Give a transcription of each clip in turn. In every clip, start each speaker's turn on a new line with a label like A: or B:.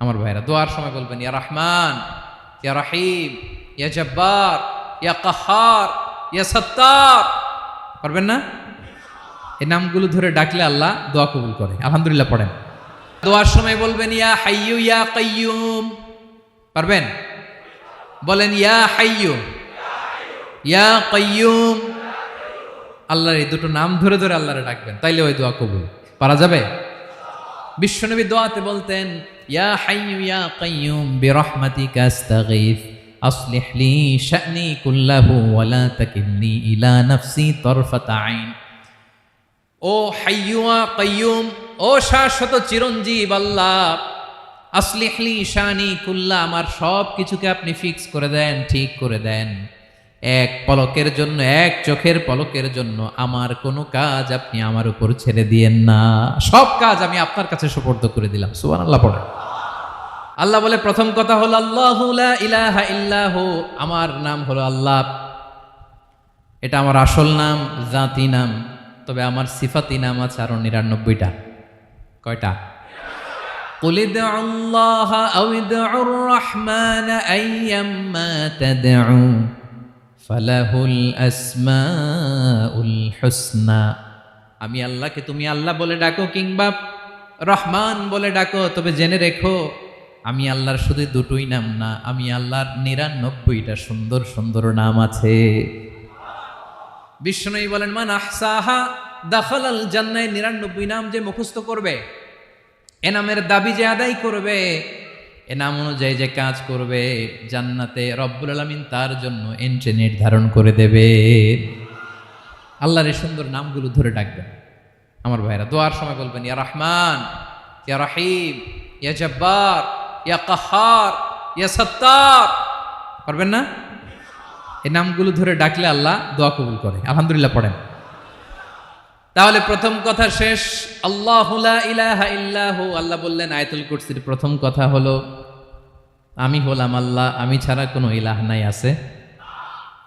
A: আমার ভাইরা, দোয়ার সময় বলবেন, ইয়া রহমান, ইয়া রাহিম, ইয়া জব্বার, ইয়া কাহার, ইয়া সত্তার। পারবেন না? এই নামগুলো ধরে ডাকলে আল্লাহ দোয়া কবুল করে। আলহামদুলিল্লাহ পড়েন। দোয়ার সময় বলবেন, ইয়া হাইয়ু, ইয়া কাইয়ুম। পারবেন? বলেন, ইয়া হাইয়ু, ইয়া কাইয়ুম। আল্লাহর এই দুটো নাম ধরে ধরে আল্লাহরে ডাকবেন, তাইলে ওই দোয়া কবুল। পারা যাবে? বিশ্বনবী দোয়াতে বলতেন ইয়া হাইয়ু ইয়া কাইয়ুম বিরহমাতিকা আস্তাগীথ আসলিহ লি শানি কুল্লাহু ওয়া লা তাকিলনি ইলা নাফসি তারফাতা আইন ও হাইয়ুয়া কাইয়ুম ও শাশ্বত চিরঞ্জীব আল্লাহ আসলিহলি শানি কুল্লা আমার সব কিছুকে আপনি ফিক্স করে দেন, ঠিক করে দেন। এক পলকের জন্য এক চোখের পলকের জন্য আমার কোনো কাজ আপনি আমার উপর ছেড়ে দিয়েন না সব কাজ আমি আপনার কাছে সুপর্দ করে দিলাম সুবান আল্লাহ পড়ে আল্লাহ বলে প্রথম কথা হলো আল্লাহ ইলাহা ইল্লাহু আমার নাম হলো আল্লাহ এটা আমার আসল নাম জাতি নাম তবে আমার সিফাতি নাম আছে আরো নিরানব্বইটা কয়টা قل ادعوا الله أو ادعوا الرحمن أيما تدعوا আমি আল্লাহকে তুমি আল্লাহ বলে ডাকো কিংবা রহমান বলে ডাকো, তবে জেনে রেখো, আমি আল্লাহর শুধু দুটোই নাম না, আমি আল্লাহর নিরানব্বইটা সুন্দর সুন্দর নাম আছে। বিষ্ণু বলেন, মান আহসাহা দাফাল আল জান্নায় নিরানব্বই নাম যে মুখস্থ করবে এনামের দাবি যে আদায় করবে এ নাম অনুযায়ী যে কাজ করবে, জান্নাতে রব্বুল আলমিন তার জন্য এন্ট্রি নির্ধারণ করে দেবে। আল্লাহর এই সুন্দর নামগুলো ধরে ডাকবেন। আমার ভাইরা, দোয়ার সময় বলবেন, ইয়া রহমান, ইয়া রাহিম, ইয়া জব্বার, ইয়া কাহার, ইয়া সত্তার। পারবেন না? এই নামগুলো ধরে ডাকলে আল্লাহ দোয়া কবুল করে। আলহামদুলিল্লাহ পড়েন। তাহলে প্রথম কথা শেষ। আল্লাহ ইলাহা আল্লাহ বললেন, আয়াতুল কুরসির প্রথম কথা হলো, আমি হলাম আল্লাহ, আমি ছাড়া কোনো ইলাহ নাই আছে।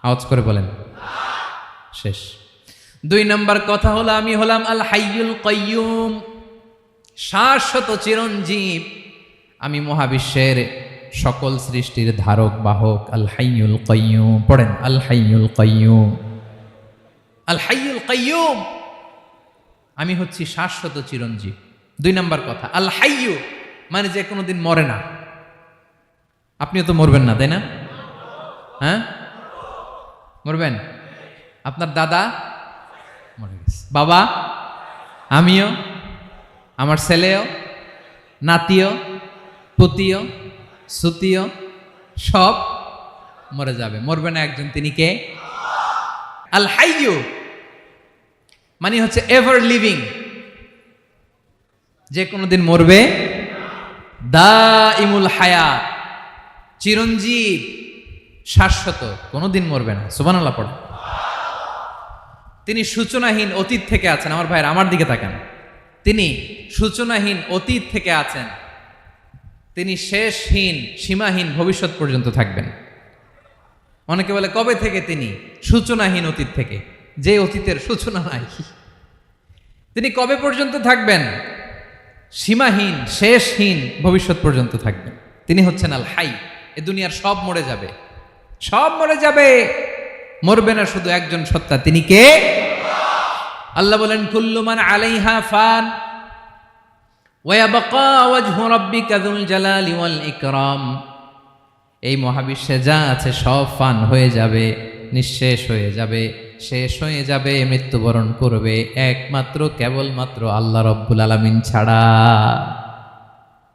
A: আওয়াজ করে বলেন। শেষ। দুই নম্বর কথা হলো, আমি হলাম আল হাইয়ুল কয়্যুম শাশ্বত চিরঞ্জীব। আমি মহাবিশ্বের সকল সৃষ্টির ধারক, বাহক। আল হাইয়ুল কয়্যুম পড়েন, আল হাইয়ুল কয়্যুম আল হাইয়ুল কয়্যুম আমি হচ্ছি শাশ্বত চিরঞ্জীব। দুই নম্বর কথা, আল হাইয়ু মানে যে কোনো দিন মরে না। আপনিও তো মরবেন না, তাই না? হ্যাঁ? মরবেন? আপনার দাদা মরে গেছে। বাবা? আমিও? আমার ছেলেও? নাতিও? পুতিও? সুতিও? সব মরে যাবে। মরবে না একজন, তিনি কে? আল হাইয়ু মানে হচ্ছে এভার লিভিং যে কোনো দিন মরবে। দা ইমুল হায়া। চিরঞ্জীব, শাশ্বত। কোনোদিন মরবে না। সুবান আল্লাহ পড়ে তিনি সূচনাহীন অতীত থেকে আছেন। আমার ভাইয়ের, আমার দিকে তাকান। তিনি সূচনাহীন অতীত থেকে আছেন। তিনি শেষহীন, সীমাহীন ভবিষ্যৎ পর্যন্ত থাকবেন। অনেকে বলে, কবে থেকে তিনি সূচনাহীন অতীত থেকে? যে অতীতের সূচনা নাই। তিনি কবে পর্যন্ত থাকবেন? সীমাহীন, শেষহীন ভবিষ্যৎ পর্যন্ত থাকবেন। তিনি হচ্ছেন আল হাই। এ দুনিয়ার সব মরে যাবে। সব মরে যাবে। মরবে না শুধু একজন সত্তা। তিনি কে? আল্লাহ বলেন কুল্লুমান আলাইহা ফান এই মহাবিশ্বে যা আছে সব ফান হয়ে যাবে, নিঃশেষ হয়ে যাবে। শেষ হয়ে যাবে, মৃত্যুবরণ করবে, একমাত্র, কেবলমাত্র আল্লাহ রব্বুল আলমিন ছাড়া।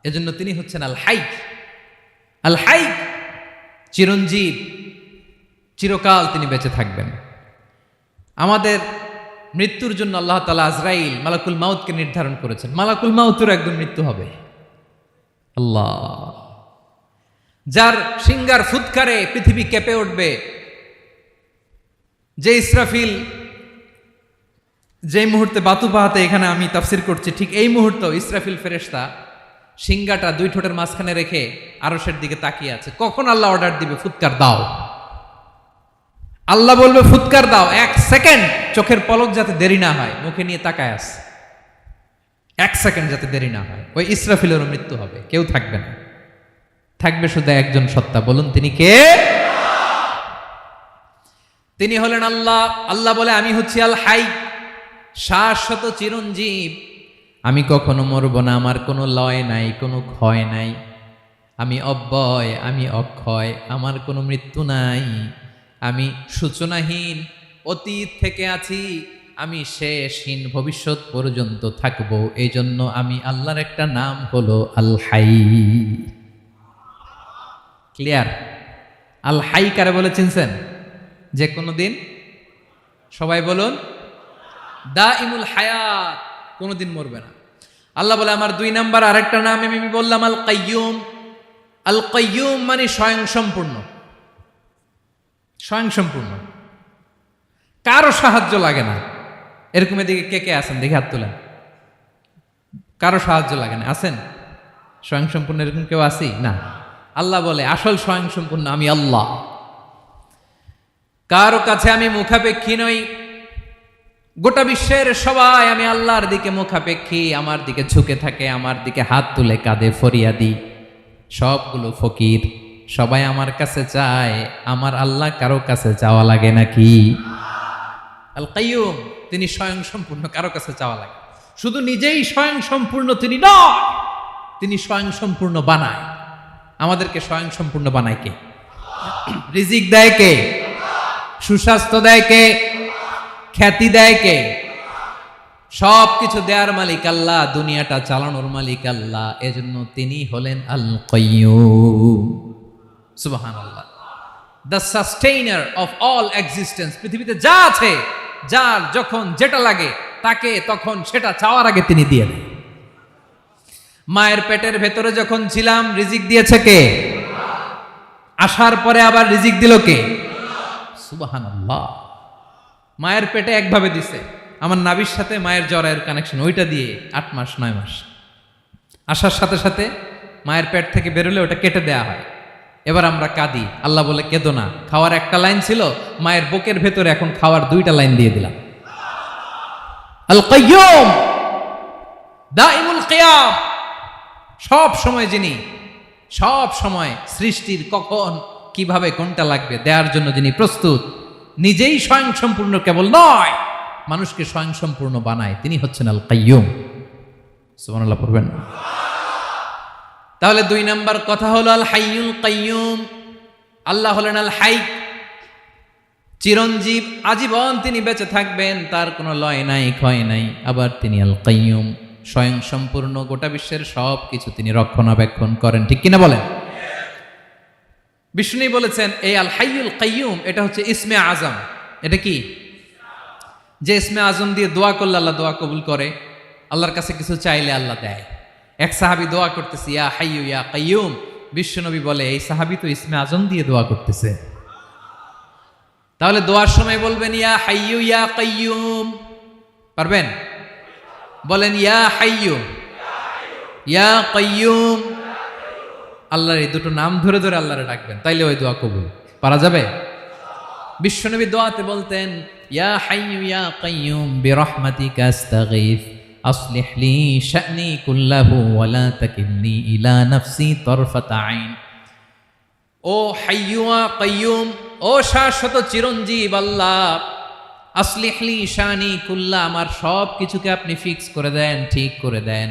A: এজন্য তিনি হচ্ছেন আল হাই। আল হাই, চিরঞ্জীব, চিরকাল তিনি বেঁচে থাকবেন। আমাদের মৃত্যুর জন্য আল্লাহ তালা আজরাইল মালাকুল মাউতকে নির্ধারণ করেছেন। মালাকুল মাউতের একদম মৃত্যু হবে। আল্লাহ। যার সিঙ্গার ফুৎকারে পৃথিবী কেঁপে উঠবে যে ইসরাফিল যে মুহূর্তে বাতু পাহাতে এখানে আমি তাফসির করছি, ঠিক এই মুহূর্তে ইসরাফিল ফেরেশতা সিঙ্গাটা দুই ঠোঁটের মাঝখানে রেখে আরসের দিকে তাকিয়ে আছে। কখন আল্লাহ অর্ডার দিবে? ফুৎকার দাও। আল্লাহ বলবে, ফুৎকার দাও, এক সেকেন্ড। চোখের পলক যাতে দেরি না হয়, মুখে নিয়ে তাকায় আস। এক সেকেন্ড যাতে দেরি না হয়। ওই ইসরাফিলেরও মৃত্যু হবে, কেউ থাকবে না। থাকবে শুধু একজন সত্তা। বলুন, তিনি কে? তিনি হলেন আল্লাহ। আল্লাহ বলে, আমি হচ্ছি আল হাই, শাশ্বত চিরঞ্জীব। আমি কখনো মরব না, আমার কোনো লয় নাই, কোনো ক্ষয় নাই। আমি অব্যয়, আমি অক্ষয়, আমার কোনো মৃত্যু নাই। আমি সূচনাহীন, অতীত থেকে আছি। আমি শেষহীন, ভবিষ্যৎ পর্যন্ত থাকব। এই জন্য আমি আল্লাহর একটা নাম হলো আল হাই। ক্লিয়ার? আল হাই কারে বলে চিনছেন যে কোনো দিন। সবাই বলুন দা ইমুল হায়াত কোনোদিন মরবে না। আল্লাহ বলে, আমার দুই নাম্বার আরেকটা নাম আমি বললাম আল কাইয়ুম আল কাইয়ুম মানে স্বয়ং সম্পূর্ণ স্বয়ং সম্পূর্ণ কারও সাহায্য লাগে না। এরকম এদিকে কে কে আছেন? দেখে হাত তোলেন। কারও সাহায্য লাগে না। আছেন? স্বয়ং সম্পূর্ণ এরকম কেউ আসি না। আল্লাহ বলে, আসল স্বয়ং সম্পূর্ণ আমি আল্লাহ। কারও কাছে আমি মুখাপেক্ষী নই। গোটা বিশ্বের সবাই আমি আল্লাহর দিকে মুখাপেক্ষী, আমার দিকে ঝুঁকে থাকে, আমার দিকে হাত তুলে কাঁধে ফরিয়া দিই সবগুলো ফকির সবাই আমার কাছে চায়, আমার আল্লাহ কারও কাছে চাওয়া লাগে নাকি? আল কাইয়ুম, তিনি স্বয়ং সম্পূর্ণ, কারও কাছে চাওয়া লাগে। শুধু নিজেই স্বয়ং সম্পূর্ণ তিনি নয়, তিনি স্বয়ং সম্পূর্ণ বানায়। আমাদেরকে স্বয়ং সম্পূর্ণ বানায় কে? রিজিক দেয় কে? সুস্বাস্থ্য দেয় কে? খ্যাতি দেয় কে? সব কিছু দেয়ার মালিক আল্লাহ, দুনিয়াটা চালানোর মালিক আল্লাহ, এজন্য তিনি হলেন আল সুবহান আল্লাহ the sustainer of all existence পৃথিবীতে যা আছে, যার যখন যেটা লাগে, তাকে তখন সেটা চাওয়ার আগে তিনি দিয়ে দেন। মায়ের পেটের ভেতরে যখন ছিলাম, রিজিক দিয়েছে কে? আসার পরে আবার রিজিক দিল কে? সুবাহান মায়ের পেটে একভাবে দিছে। আমার নাবির সাথে মায়ের জরায়ের কানেকশন ওইটা দিয়ে আট মাস, নয় মাস। আসার সাথে সাথে মায়ের পেট থেকে বেরোলে ওটা কেটে দেয়া হয়। এবার আমরা কাঁদি। আল্লাহ বলে, কেঁদো না। খাওয়ার একটা লাইন ছিল, মায়ের বুকের ভেতরে এখন খাওয়ার দুইটা লাইন দিয়ে দিলাম। সব সময় যিনি, সব সময় সৃষ্টির কখন কীভাবে কোনটা লাগবে দেওয়ার জন্য যিনি প্রস্তুত, নিজেই স্বয়ং সম্পূর্ণ কেবল নয়, মানুষকে স্বয়ং সম্পূর্ণ বানায়, তিনি হচ্ছেন আল কাইয়ুম সুবহানাল্লাহ, পড়বেন না। তাহলে দুই নাম্বার কথা হলো আল হাইয়ুল কাইয়ুম। আল্লাহ হলেন আল হাই চিরঞ্জীব, আজীবন তিনি বেঁচে থাকবেন, তার কোনো লয় নাই, ক্ষয় নাই। আবার তিনি আল কাইয়ুম স্বয়ং সম্পূর্ণ গোটা বিশ্বের সব কিছু তিনি রক্ষণাবেক্ষণ করেন, ঠিক কিনা বলেন? বিষ্ণু বলেছেন, এই আল হাইয়ুল কাইয়ুম, এটা হচ্ছে ইসমে আজম। এটা কি? যে ইসমে আজম দিয়ে দোয়া করলে আল্লাহ দোয়া কবুল করে, আল্লাহর কাছে কিছু চাইলে আল্লাহ দেয়। এক সাহাবি দোয়া করতেছে, ইয়া হাইয়ু, ইয়া কাইয়ুম। বিশ্বনবী বলে, এই সাহাবি তো ইসমে আজম দিয়ে দোয়া করতেছে। তাহলে দোয়ার সময় বলবেন, ইয়া হাইয়ু, ইয়া কাইয়ুম। পারবেন? বলেন, ইয়া হাইয়ু, ইয়া কাইয়ুম। আল্লাহর এই দুটো নাম ধরে ধরে আল্লাহরে ডাকবেন, তাইলে ওই দোয়া কবুল। পারা যাবে? বিশ্বনবী দোয়াতে বলতেন, ইয়া হাইয়ু ইয়া কাইয়ুম বিরহমাতিকা আস্তাগীথ আসলিহ লি শানি কুল্লাহু ওয়া লা তাকিলনি ইলা নাফসি তারফাত আইন। ও হাইয়ুয়া কাইয়ুম, ও শাশ্বত চিরঞ্জীব আল্লাহ, আসলিহ লি শানি কুল্লা, আমার সব কিছুকে আপনি ফিক্স করে দেন, ঠিক করে দেন।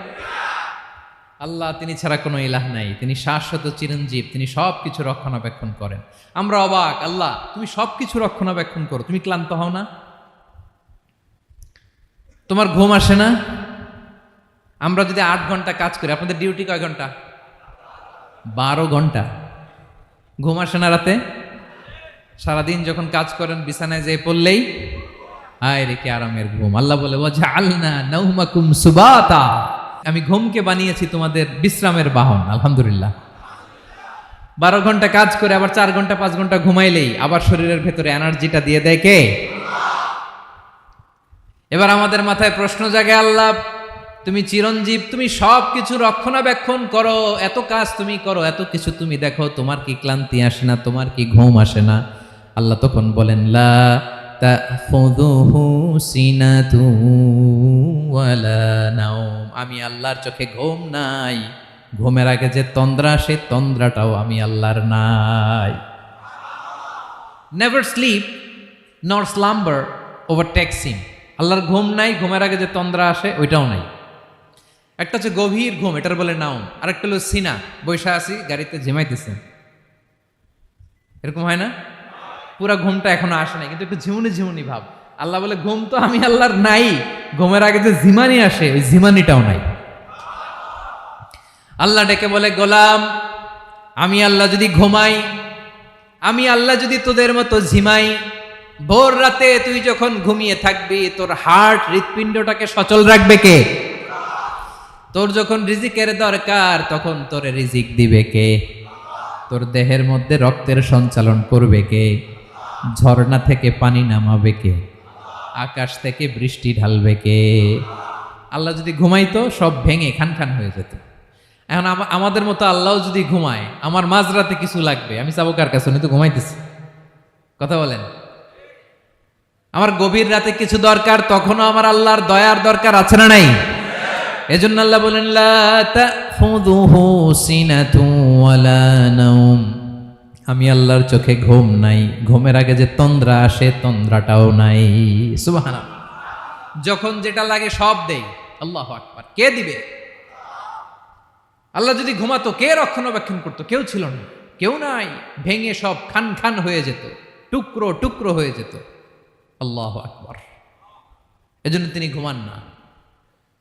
A: আল্লাহ তিনি ছাড়া কোনো ইলাহ নাই। তিনি শাশ্বত চিরঞ্জীব, তিনি সব কিছু রক্ষণাবেক্ষণ করেন। আমরা অবাক, আল্লাহ, তুমি সব কিছু রক্ষণাবেক্ষণ করো, তুমি ক্লান্ত হও না? তোমার ঘুম আসে না? আমরা যদি আট ঘণ্টা কাজ করি, আপনাদের ডিউটি কয় ঘণ্টা? বারো ঘণ্টা। ঘুম আসে না রাতে? সারাদিন যখন কাজ করেন, বিছানায় যেয়ে পড়লেই আয় রে, কি আরামের ঘুম। আল্লাহ বলে ওয়াজা আলনা নৌমাকুম সুবাতা। আমি ঘুমকে বানিয়েছি তোমাদের বিশ্রামের বাহন, আলহামদুলিল্লাহ। বারো ঘণ্টা কাজ করে আবার চার ঘণ্টা, পাঁচ ঘণ্টা ঘুমাইলেই আবার শরীরের ভেতরে এনার্জিটা দিয়ে দেয় কে? এবার আমাদের মাথায় প্রশ্ন জাগে, আল্লাহ, তুমি চিরঞ্জীব, তুমি সব কিছু রক্ষণাবেক্ষণ করো, এত কাজ তুমি করো, এত কিছু তুমি দেখো, তোমার কি ক্লান্তি আসে না, তোমার কি ঘুম আসে না? আল্লাহ তখন বলেন, লা আমি আল্লাহর চোখে ঘুম নাই। ঘুমের আগে যে তন্দ্রা সে তন্দ্রাটাও আমি আল্লাহর নাই। Never sleep nor slumber over taxing আল্লাহর ঘুম নাই, ঘুমের আগে যে তন্দ্রা আসে, ওইটাও নাই। একটা হচ্ছে গভীর ঘুম, এটার বলে নাউম আরেকটা হলো সিনা। বৈশা আছি, গাড়িতে ঝিমাইতেছে। এরকম হয় না? পুরা ঘুমটা এখনও আসে নাই, কিন্তু একটু ঝিমুনি ঝিমুনি ভাব। আল্লাহ বলে, ঘুম তো আমি আল্লাহর নাই, ঘুমের আগে যে ঝিমানি আসে, ওই ঝিমানিটাও নাই। আল্লাহ ডেকে বলে, গোলাম, আমি আল্লাহ যদি ঘুমাই, আমি আল্লাহ যদি তোদের মতো ঝিমাই, ভোর রাতে তুই যখন ঘুমিয়ে থাকবি, তোর হার্ট হৃৎপিণ্ডটাকে সচল রাখবে কে? তোর যখন রিজিকের দরকার, তখন তোর রিজিক দিবে কে? তোর দেহের মধ্যে রক্তের সঞ্চালন করবে কে? ঝর্ণা থেকে পানি নামাবে কে? আকাশ থেকে বৃষ্টি ঢালবে কে? আল্লাহ যদি ঘুমাইতো, সব ভেঙে খান খান হয়ে যেত। এখন আমাদের মতো আল্লাহ যদি ঘুমায়, আমার মাঝরাতে কিছু লাগবে, আমি যাব কার কাছে? উনি তো ঘুমাইতেছি। কথা বলেন। আমার গভীর রাতে কিছু দরকার, তখনও আমার আল্লাহর দয়ার দরকার আছে না নাই? এজন্য আল্লাহ বলেন, লা তাখুযুহু সিনাতু ওয়ালা নাওম। আমি আল্লাহর চোখে ঘুম নাই। ঘুমের আগে যে তন্দ্রা আসে, তন্দ্রাটাও নাই। সুবহানাল্লাহ। যখন যেটা লাগে সব দেই। আল্লাহ আকবার। কে দিবে? আল্লাহ যদি ঘুমাতো, কে রক্ষণাবেক্ষণ করতো? কেউ ছিল না। কেউ নাই। ভেঙে সব খান খান হয়ে যেত। টুকরো টুকরো হয়ে যেত। আল্লাহ আকবার। এজন্য তিনি ঘুমান না।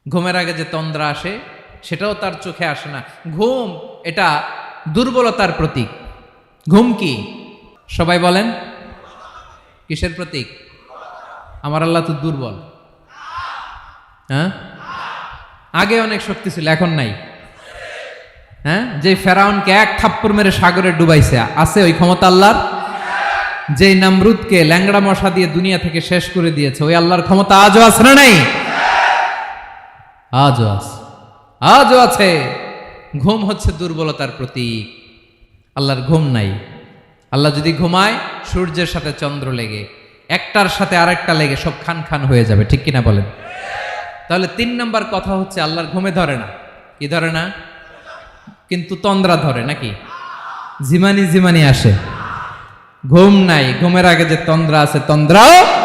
A: ঘুমের আগে যে তন্দ্রা আসে, সেটাও তার চোখে আসে না। ঘুম এটা দুর্বলতার প্রতীক। ঘুম কি? সবাই বলেন, কিসের প্রতীক? আমার আল্লাহ তো দুর্বল। হ্যাঁ? আগে অনেক শক্তি ছিল, এখন নাই। হ্যাঁ? যে ফেরাউনকে এক থাপ্পড় মেরে সাগরে ডুবাইছে, আছে ওই ক্ষমতা আল্লাহর? যে নামরুদকে ল্যাংড়া মশা দিয়ে দুনিয়া থেকে শেষ করে দিয়েছে, ওই আল্লাহর ক্ষমতা আজও আছে না নাই? আজও আছে। আজও আছে। ঘুম হচ্ছে দুর্বলতার প্রতীক। আল্লাহর ঘুম নাই। আল্লাহ যদি ঘুমায়, সূর্যের সাথে চন্দ্র লেগে, একটার সাথে আরেকটা লেগে সব খান খান হয়ে যাবে, ঠিক কিনা বলেন? তাহলে তিন নম্বর কথা হচ্ছে, আল্লাহর ঘুমে ধরে না। কি ধরে না? কিন্তু তন্দ্রা ধরে, নাকি? জিমানি জিমানি আসে। ঘুম নাই, ঘুমের আগে যে তন্দ্রা আছে, তন্দ্রাও